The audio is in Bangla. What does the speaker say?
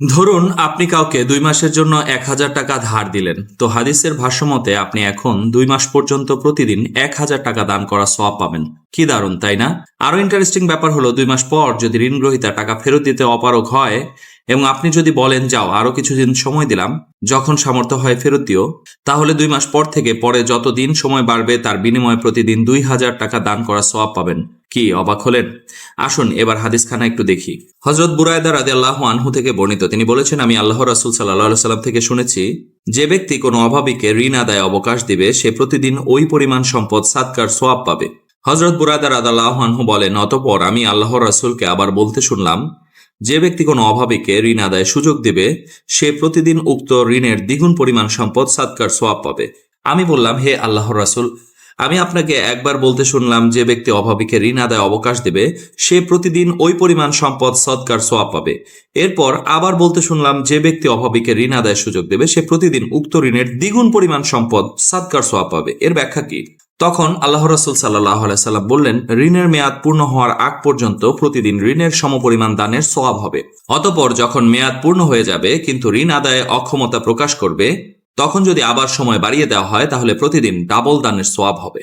ধরুন, আপনি কাউকে দুই মাসের জন্য এক হাজার টাকা ধার দিলেন। তো হাদিসের ভাষ্যমতে আপনি এখন দুই মাস পর্যন্ত প্রতিদিন এক হাজার টাকা দান করা সওয়াব পাবেন। কি দারুণ, তাই না? আরও ইন্টারেস্টিং ব্যাপার হলো, দুই মাস পর যদি ঋণ গ্রহীতা টাকা ফেরত দিতে অপারগ হয়, এবং আপনি যদি বলেন, যাও আরও কিছুদিন সময় দিলাম, যখন সামর্থ্য হয় ফেরত দিও, তাহলে দুই মাস পর থেকে পরে যত দিন সময় বাড়বে, তার বিনিময়ে প্রতিদিন দুই হাজার টাকা দান করা সওয়াব পাবেন। কি অবাক হলেন? আসুন, এবার হাদিসখানা একটু দেখি। হজরত বুরায়দা রাজি আল্লাহ আনহু থেকে বর্ণিত, তিনি বলেছেন, আমি আল্লাহ রাসুল সাল্লাহ সাল্লাম থেকে শুনেছি, যে ব্যক্তি কোনো অভাবীকে ঋণ আদায় অবকাশ দিবে, সে প্রতিদিন ওই পরিমাণ সম্পদ সাতকার সোয়াব পাবে। হজরত বুরায়দা রাদাল্লাহ আনহু বলেন, অতপর আমি আল্লাহ রাসুলকে আবার বলতে শুনলাম, যে ব্যক্তি কোনো অভাবীকে ঋণ আদায় সুযোগ দিবে, সে প্রতিদিন উক্ত ঋণের দ্বিগুণ পরিমাণ সম্পদ সাতকার সোয়াব পাবে। আমি বললাম, হে আল্লাহর রাসুল আমি আপনাকে একবার বলতে শুনলাম যে ব্যক্তি অভাবীকে ঋণ আদায় অবকাশ দেবে, সে প্রতিদিন ওই পরিমাণ সম্পদ সৎকার সোয়াব পাবে। এরপর আবার বলতে শুনলাম যে ব্যক্তি অভাবীকে ঋণ আদায়ের সুযোগ দেবে, সে প্রতিদিন উক্ত ঋণের দ্বিগুণ পরিমাণ সম্পদ সৎকার সোয়াব পাবে। এর ব্যাখ্যা কি? তখন আল্লাহ রসুল সাল্লাহ সাল্লাম বললেন, ঋণের মেয়াদ পূর্ণ হওয়ার আগ পর্যন্ত প্রতিদিন ঋণের সমপরিমাণ দানের সোয়াব হবে। অতপর যখন মেয়াদ পূর্ণ হয়ে যাবে, কিন্তু ঋণ আদায়ে অক্ষমতা প্রকাশ করবে তখন যদি আবার সময় বাড়িয়ে দেওয়া হয় তাহলে প্রতিদিন ডাবল দানের সোয়াব হবে।